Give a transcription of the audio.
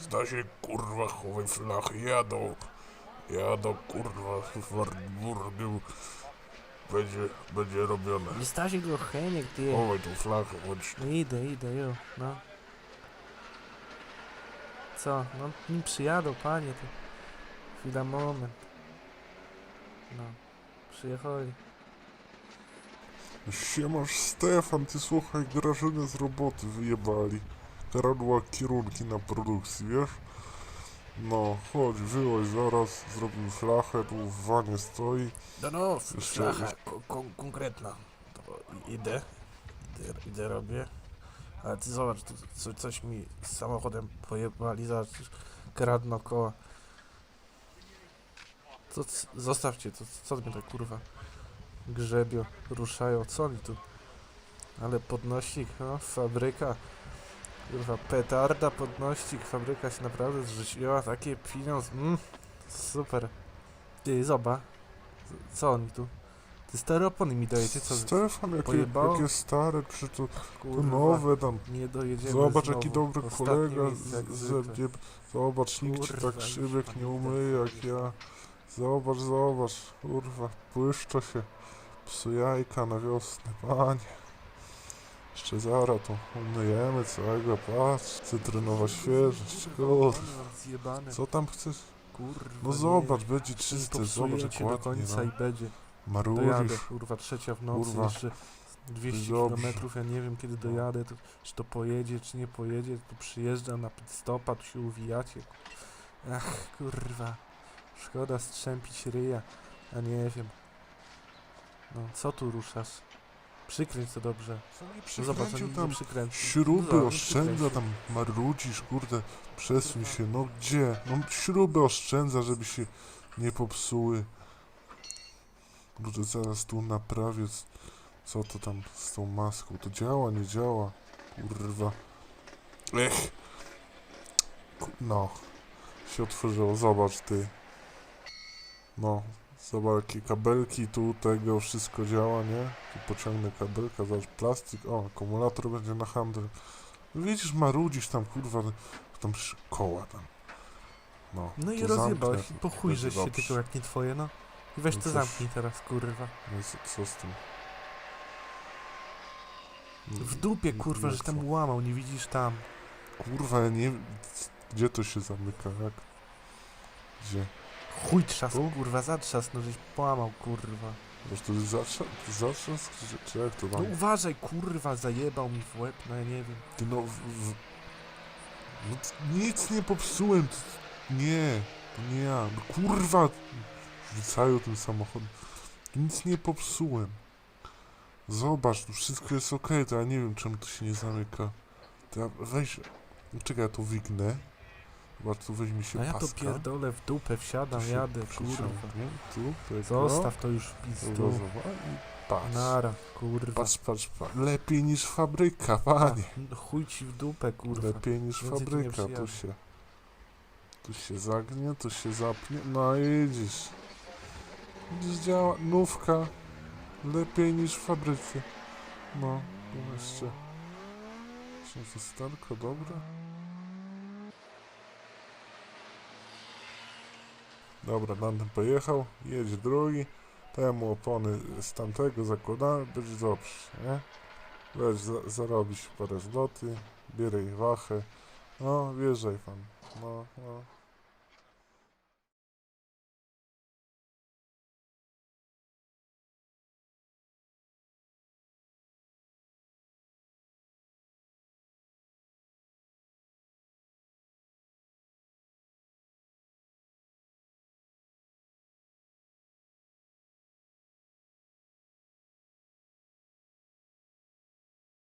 Zda się, kurwa, chowaj flachy, jadą. Jadą, kurwa, w Wartburgu. Będzie, będzie robione. Nie Stasiek go Heniek, ty. Chowaj tą flachę, chodź. No idę, idę, jo, no. Co? No nim przyjadą, panie, to... Chwila, moment. No, przyjechali. Siemasz Stefan, ty słuchaj, Grażynę z roboty wyjebali. Kradła kierunki na produkcji, wiesz? No, chodź, wyłaź zaraz, zrobimy flachę, tu w wanie stoi. No no, Jeszcze- flacha ko kon konkretna. To idę, idę, idę robię. Ale ty zobacz, tu co, coś mi z samochodem pojebali, zobacz, kradną koła. To c- zostawcie, to co mnie tak kurwa grzebią, ruszają, co oni tu? Ale podnośnik, no, fabryka, kurwa, petarda, podnośnik, fabryka się naprawdę zrzuciła, takie pieniądze, mm, super. Ty, zobacz, co oni tu? Ty stare opony mi dajecie, co? Stefan, jakie, pojebało? jakie stare, czy to, to Kurwa, nowe tam. nie dojedziemy Zobacz, znowu. jaki dobry Ostatnie kolega miejsce jak z, ze zwykle. mnie. Zobacz, nikt ci Kurwa, tak szybek nie pamiętam. umyje jak ja. Zobacz, zobacz, kurwa, błyszcza się. Psu jajka na wiosnę, panie. Jeszcze zaraz to umyjemy całego, patrz. Cytrynowa świeżość, kurwa. Co tam chcesz? kurwa. No nie. zobacz, będzie czysty, zobacz jak do ładnie, końca no. i będzie. Dojadę, kurwa, trzecia w nocy, Kurwa. jeszcze 200 Dobrze. kilometrów, ja nie wiem kiedy dojadę, to, czy to pojedzie, czy nie pojedzie, tu przyjeżdżam na pit stopa, tu się uwijacie. Ach, kurwa, szkoda strzępić ryja, a nie wiem. No, co tu ruszasz? Przykręć to dobrze. No zobacz, Przykręcił oni tam przykręcił. Śruby No, oszczędza, tam marudzisz, kurde, przesuń się, no gdzie? No śruby oszczędza, żeby się nie popsuły. Kurde, zaraz tu naprawię, c- co to tam z tą maską, to działa, nie działa, kurwa. Ech. Ku- No, się otworzyło, zobacz ty. No, zobacz jakie kabelki tu, tego, wszystko działa, nie? Tu pociągnę kabelka, zobacz, plastik, o, akumulator będzie na handel. Widzisz, marudzisz tam, kurwa, tam koła tam. No, No i rozjebałeś, po chuj żeś się tylko jak nie twoje, no. I weź No to coś- zamknij teraz, kurwa. No i co, co z tym? W dupie, No, kurwa, że tam łamał, nie widzisz tam. Kurwa, ja nie Gdzie to się zamyka, jak? Gdzie? Chuj trzask, kurwa, zatrzask, no żeś połamał, kurwa. Może to jest zatrza- zatrzask, czy, czy jak to No tam? uważaj, kurwa, zajebał mi w łeb, no ja nie wiem. Ty no, w, w... no t- nic nie popsułem, t- nie, to nie ja, no kurwa, rzucają tym samochodem, nic nie popsułem. Zobacz, tu wszystko jest okej, to ja nie wiem czemu to się nie zamyka. To ja weź, czekaj, ja to wignę. Zobacz, tu weźmie się A ja to paska. pierdolę w dupę, wsiadam, tu się jadę, kurwa. przyciągnie, Tu, tego, Zostaw to już w pizdu. ulozowa- i patrz. Nara, kurwa. Patrz, patrz, patrz, lepiej niż fabryka, panie. No, Chuj ci w dupę, kurwa. Lepiej niż Więcej tu nie fabryka, tu przyjadę. się... Tu się zagnie, tu się zapnie, no i widzisz. Widzisz, działa, nówka. Lepiej niż w fabryce. No, tu jeszcze... Jeszcze lusterko, dobre. Dobra, tamten pojechał, jedzie drugi. Temu opony z tamtego zakładamy, będzie dobrze, nie? Weź, za, zarobić parę zloty, bieraj wachę. No, wjeżdżaj pan. No, no.